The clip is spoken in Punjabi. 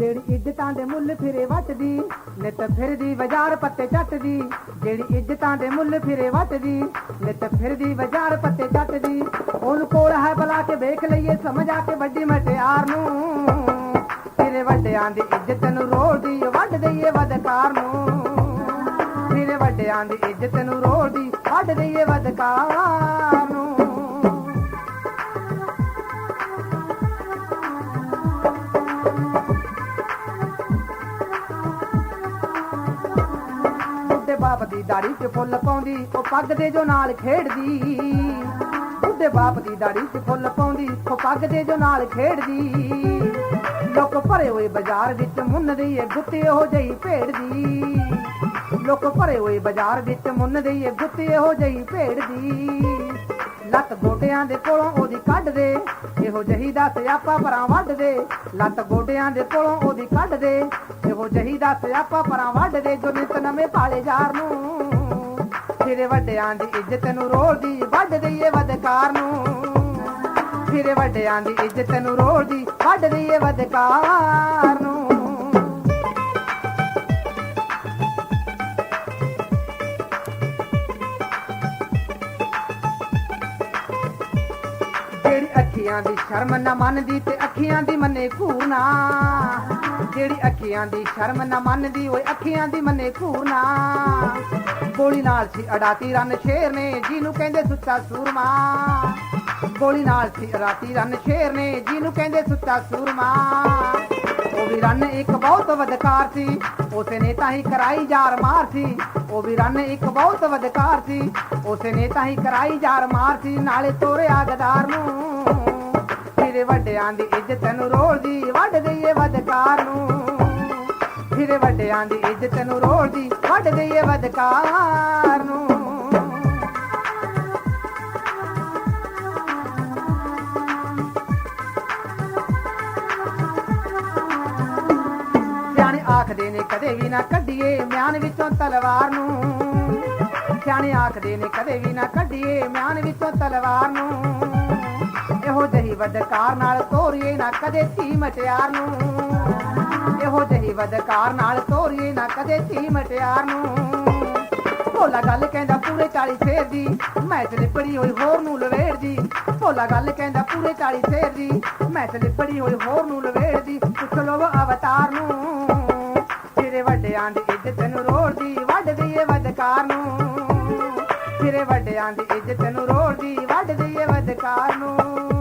ਜਿਹੜੀ ਇੱਜ਼ਤਾਂ ਦੇ ਮੁੱਲ ਫਿਰੇ ਵੱਟਦੀ, ਨਿਤ ਫਿਰਦੀ ਬਾਜ਼ਾਰ ਪੱਤੇ ਚੱਟਦੀ। ਜਿਹੜੀ ਇੱਜ਼ਤਾਂ ਦੇ ਮੁੱਲ ਫਿਰੇ ਵੱਟਦੀ, ਨਿਤ ਫਿਰਦੀ ਬਾਜ਼ਾਰ ਪੱਤੇ ਚੱਟਦੀ। ਉਹਨੂੰ ਕੋਲ ਹੈ ਬਲਾ ਕੇ ਵੇਖ ਲਈਏ, ਸਮਝ ਆ ਕੇ ਵੱਡੀ ਮਟਿਆਰ ਨੂੰ। ਤੇਰੇ ਵੱਡਿਆਂ ਦੀ ਇੱਜ਼ਤ ਨੂੰ ਰੋੜਦੀ ਵੱਢ ਦਈਏ ਵਧਕਾਰ ਨੂੰ। ਤੇਰੇ ਵੱਡਿਆਂ ਦੀ ਇੱਜ਼ਤ ਨੂੰ ਰੋੜਦੀ ਵੱਢ ਦਈਏ ਵਧਕਾਰ ਬਾਪ ਦੀ ਦਾੜੀ 'ਚ ਫੁੱਲ ਪਾਉਂਦੀ, ਉਹ ਪੱਗ ਦੇ ਜੋ ਨਾਲ ਖੇਡਦੀ। ਬੁੱਢੇ ਬਾਪ ਦੀ ਦਾੜੀ 'ਚ ਫੁੱਲ ਪਾਉਂਦੀ, ਉਹ ਪੱਗ ਦੇ ਜੋ ਨਾਲ ਖੇਡਦੀ। ਲੋਕ ਭਰੇ ਹੋਏ ਬਾਜ਼ਾਰ ਵਿੱਚ ਮੁੰਨਦੀ ਏ ਗੁੱਤੇ ਹੋ ਜਈ ਭੇੜਦੀ ਲੋਕ ਭਰੇ ਹੋਏ ਬਾਜ਼ਾਰ ਵਿੱਚ ਮੁੰਨਦੀ ਏ ਗੁੱਤੇ ਹੋ ਜਈ ਭੇੜਦੀ ਲੱਤ ਗੋਡਿਆਂ ਦੇ ਕੋਲੋਂ ਉਹਦੀ ਕੱਢ ਦੇ। ਇਹੋ ਜਹੀ ਦਾ ਸਿਆਪਾ ਪਰਾਂ ਵੱਢ ਦੇ। ਲੱਤ ਗੋਡਿਆਂ ਦੇ ਕੋਲੋਂ ਉਹਦੀ ਕੱਢ ਦੇ। ਇਹੋ ਜਹੀ ਦਾ ਸਿਆਪਾ ਪਰਾਂ ਵੱਢ ਦੇ, ਜੋ ਨਿਤ ਨਵੇਂ ਪਾਲੇ ਯਾਰ ਨੂੰ। ਤੇਰੇ ਵੱਡਿਆਂ ਦੀ ਇੱਜ਼ਤ ਨੂੰ ਰੋਲਦੀ ਵੱਢ ਦਈਏ ਵਧਕਾਰ ਨੂੰ। ਤੇਰੇ ਵੱਡਿਆਂ ਦੀ ਇੱਜ਼ਤ ਨੂੰ ਰੋਲਦੀ ਵੱਢ ਦਈਏ ਵਧਕਾਰ ਨੂੰ। ਜਿਹੜੀ ਅੱਖੀਆਂ ਦੀ ਸ਼ਰਮ ਨਾ ਮੰਨਦੀ ਤੇ ਅੱਖੀਆਂ ਦੀ ਮੰਨੇ ਘੂਰਨਾ ਜਿਹੜੀ ਅੱਖੀਆਂ ਦੀ ਸ਼ਰਮ ਨਾ ਮੰਨਦੀ, ਓਏ ਅੱਖੀਆਂ ਦੀ ਮੰਨੇ ਘੂਰਨਾ ਗੋਲੀ ਨਾਲ ਸੀ ਅਡਾਤੀ ਰਨ ਸ਼ੇਰ ਨੇ ਜਿਹਨੂੰ ਕਹਿੰਦੇ ਸੁੱਚਾ ਸੂਰਮਾ। ਗੋਲੀ ਨਾਲ ਸੀ ਅਡਾਤੀ ਰਨ ਸ਼ੇਰ ਨੇ ਜਿਹਨੂੰ ਕਹਿੰਦੇ ਸੁੱਚਾ ਸੂਰਮਾ। ਉਹ ਇੱਕ ਬਹੁਤ ਵਦਕਾਰ ਸੀ। ਉਸੇ ਤਾਂ ਹੀ ਕਰਾਈ ਜਾਰ ਮਾਰ ਸੀ। ਉਹ ਵੀ ਇੱਕ ਬਹੁਤ ਵਦਕਾਰ ਸੀ। ਉਸੇ ਤਾਂ ਹੀ ਕਰਾਈ ਜਾਰ ਮਾਰ ਸੀ। ਨਾਲੇ ਤੋਰਿਆ ਗਦਾਰ ਨੂੰ। ਫਿਰ ਵੱਡਿਆਂ ਦੀ ਇੱਜ਼ਤ ਨੂੰ ਰੋਲਦੀ, ਵੱਢ ਗਈਏ ਵਧਕਾਰ ਨੂੰ। ਫਿਰ ਵੱਡਿਆਂ ਦੀ ਇੱਜ਼ਤ ਨੂੰ ਰੋਲਦੀ, ਵੱਢ ਗਈਏ ਵਧਕਾਰ ਨੂੰ। ਆਖਦੇ ਨੇ ਕਦੇ ਵੀ ਨਾ ਕੱਢੀਏ ਮਿਆਨ ਵਿੱਚੋਂ ਤਲਵਾਰ ਨੂੰ। ਸਿਆਣੇ ਆਖਦੇ ਨੇ ਕਦੇ ਵੀ ਨਾ ਕੱਢੀਏ ਮਿਆਨ ਵਿੱਚੋਂ ਤਲਵਾਰ ਨੂੰ। ਇਹੋ ਜਹੀ ਵਦਕਾਰ ਨਾਲ ਤੋਰੀਏ ਨਾ ਕਦੇ ਧੀ ਮਟਿਆਰ ਨੂੰ। ਇਹੋ ਜਹੀ ਵਦਕਾਰ ਨਾਲ ਤੋਰੀਏ ਨਾ ਕਦੇ ਧੀ ਮਟਿਆਰ ਨੂੰ। ਭੋਲਾ ਗੱਲ ਕਹਿੰਦਾ ਪੂਰੇ 40 ਫੇਰ ਦੀ, ਮੈਂ ਤੇ ਲਿਪੜੀ ਹੋਈ ਹੋਰ ਨੂੰ ਲਵੇੜਦੀ ਭੋਲਾ ਗੱਲ ਕਹਿੰਦਾ ਪੂਰੇ 40 ਫੇਰ ਦੀ, ਮੈਂ ਤੇ ਲਿਪੜੀ ਹੋਈ ਹੋਰ ਨੂੰ ਲਵੇੜਦੀ ਪੁੱਛ ਲੋ ਅਵਤਾਰ ਨੂੰ। ਤੇਰੇ ਵੱਡਿਆਂ ਦੀ ਇੱਜ਼ਤ ਨੂੰ ਰੋੜਦੀ, ਵੱਢ ਦਈਏ ਵਧਕਾਰ ਨੂੰ। ਤੇਰੇ ਵੱਡਿਆਂ ਦੀ ਇੱਜ਼ਤ ਨੂੰ ਰੋੜਦੀ, ਵੱਢ ਦਈਏ ਵਧਕਾਰ ਨੂੰ।